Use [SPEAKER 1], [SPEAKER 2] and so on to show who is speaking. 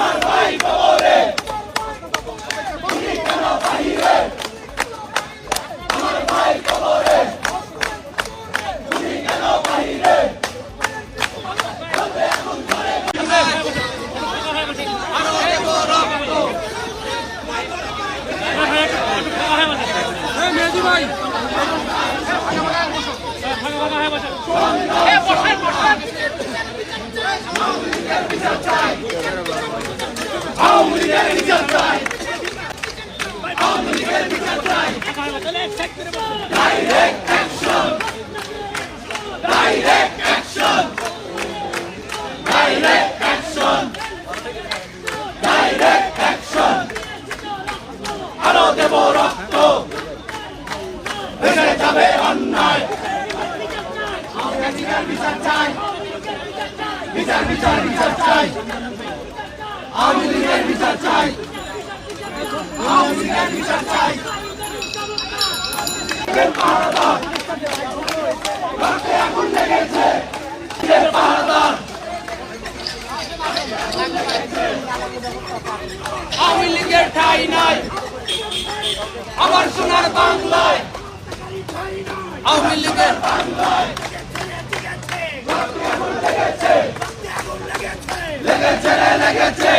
[SPEAKER 1] আমার আরও দেব রক্ত ভেঙে যাবে অন্যায় বিচার বিচার চাই বিচার বিচার বিচার চাই আওয়ামী লীগের বিচার চাই লীগের পাহারাদার রক্তে আগুন লেগেছে লীগের পাহারাদার আওয়ামী লীগের ঠাই নাই। আবার সোনার বাংলায়। আওয়ামী লীগের বাংলায় লেগেছে রে লেগেছে।